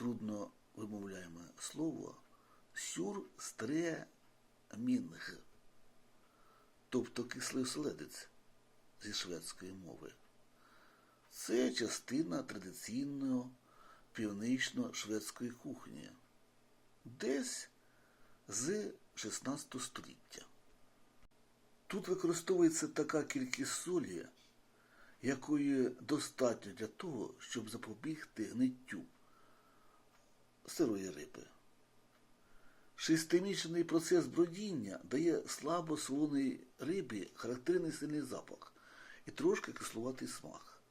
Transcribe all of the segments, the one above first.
трудно вимовляєме слово сюрстремінг, тобто кислий оселедець зі шведської мови. Це частина традиційної північно-шведської кухні, десь з 16 століття. Тут використовується така кількість солі, якої достатньо для того, щоб запобігти гниттю сирої риби. Шестимісячний процес бродіння дає слабо солоній рибі характерний сильний запах і трошки кислуватий смак.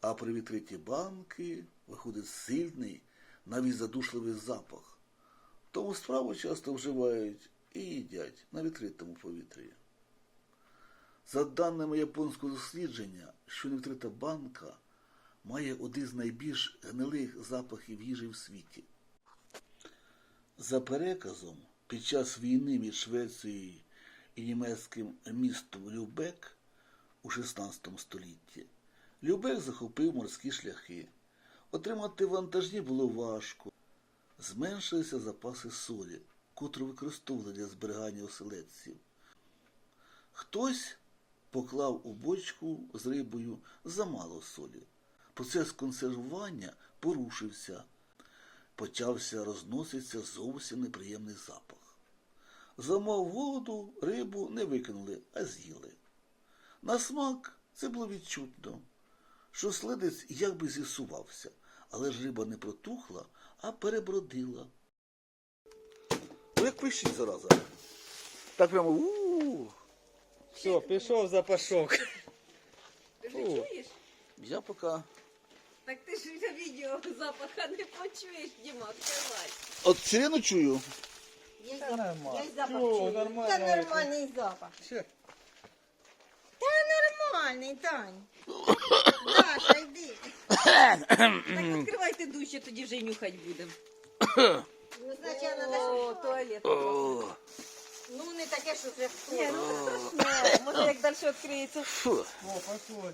А при відкритті банки виходить сильний, навіть задушливий запах. Тому справу часто вживають і їдять на відкритому повітрі. За даними японського дослідження, що невідкрита банка має один з найбільш гнилих запахів їжі в світі. За переказом, під час війни між Швецією і німецьким містом Любек у 16 столітті, Любек захопив морські шляхи. Отримати вантажні було важко. Зменшилися запаси солі, котру використовували для зберігання оселедців. Хтось поклав у бочку з рибою замало солі. Процес консервування порушився. Почався розноситися зовсім неприємний запах. Замов воду, рибу не викинули, а з'їли. На смак це було відчутно, що слидець якби зісувався, але ж риба не протухла, а перебродила. Ну, як пищить зараза. Так прямо у Все, пішов запашок. Ти Фу. чуєш? Я поки. Так ти ж на відео запаха не почуєш, Діма, відкривай. От сирену чую. Є Та запах, нормально. є запах Чого, чую. нормально Та нормальний запах. Ще. Та нормальний, Тань. Даша, йди. Так відкривайте дужче, тоді вже й нюхати будемо. Ну, значить, треба, О, туалет. О, Ну, не таке, що вже Ні, хто. ну не страшне. Може як далі відкриється. фу. О, пошло.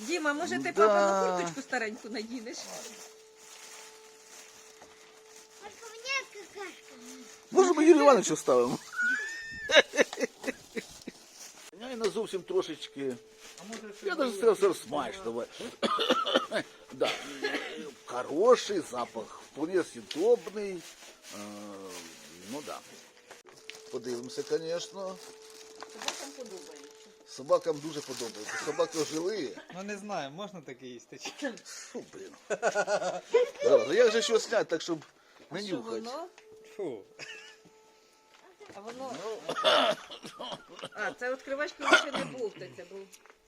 Діма, може ти Да. папину курточку стареньку надінеш? Може, ми Юрій Івановича ставимо? Я не зовсім трошечки. Я навіть сказав, що смачно. да. Хороший запах, вполне съедобний. Е, Ну да. Подивимося, звісно. Собакам подобається. Собакам дуже подобається. Собаки жили. Ну не знаю, можна таке їсти? чи- Фу, блін. Зараз, а як же що зняти, так щоб не Що нюхати? воно? Фу. А воно. Ну, А, це відкривачка ще не бовтаться, бо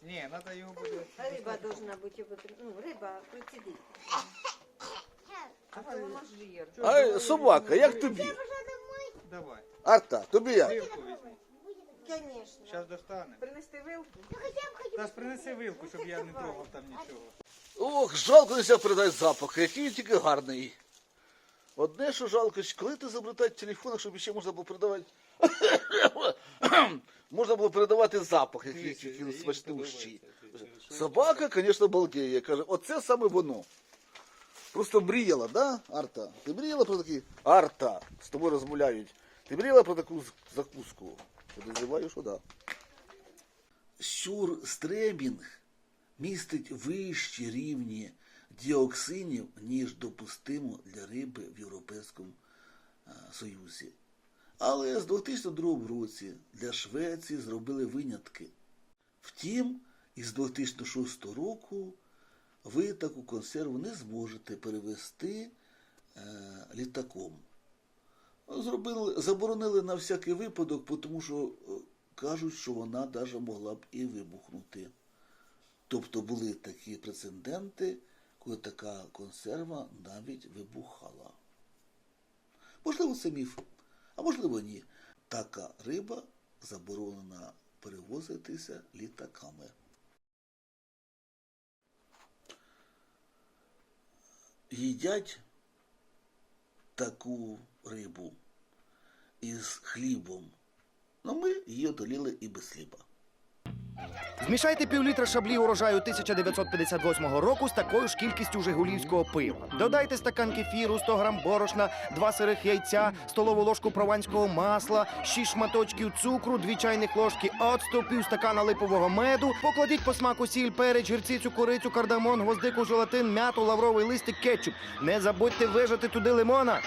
Ні, треба його буде. А риба должна бути, ну, риба процідить. а це воно жир. А собака, як тобі? Давай. Арта, тобі як? Візьми. Звісно. Зараз достане. Принести вилку? Та ж принеси вилку, щоб я не трогав там нічого. Ох, жалко нельзя передати запах, який він тільки гарний. Одне, що жалко, що коли ти заплетаєш телефон, щоб ще можна було передавати. можна було передавати запах, який Дивіться, тільки їй смачнющий. подобається. Собака, звісно, балдіє. Каже, оце саме воно. Просто мріяла, да, Арта? Ти мріяла про такі. Арта, з тобою розмовляють. Ти мріяла про таку з- закуску? Подозріваю, що да. Сюрстремінг містить вищі рівні діоксинів, ніж допустимо для риби в Європейському е, Союзі. Але з 2002 році для Швеції зробили винятки. Втім, із 2006 року ви таку консерву не зможете перевезти е, літаком. Зробили, заборонили на всякий випадок, тому що е, кажуть, що вона навіть могла б і вибухнути. Тобто були такі прецеденти, коли така консерва навіть вибухала. Можливо, це міф, а можливо, ні. Така риба заборонена перевозитися літаками. Їдять таку рибу із хлібом. Ну, ми її одоліли і без хліба. Змішайте півлітра шаблі урожаю 1958 року з такою ж кількістю жигулівського пива. Додайте стакан кефіру, 100 грам борошна, 2 сирих яйця, столову ложку прованського масла, 6 шматочків цукру, 2 чайних ложки оцту, пів стакана липового меду. Покладіть по смаку сіль, перець, гірцицю, курицю, кардамон, гвоздику, желатин, м'яту, лавровий листик, кетчуп. Не забудьте вижати туди лимона.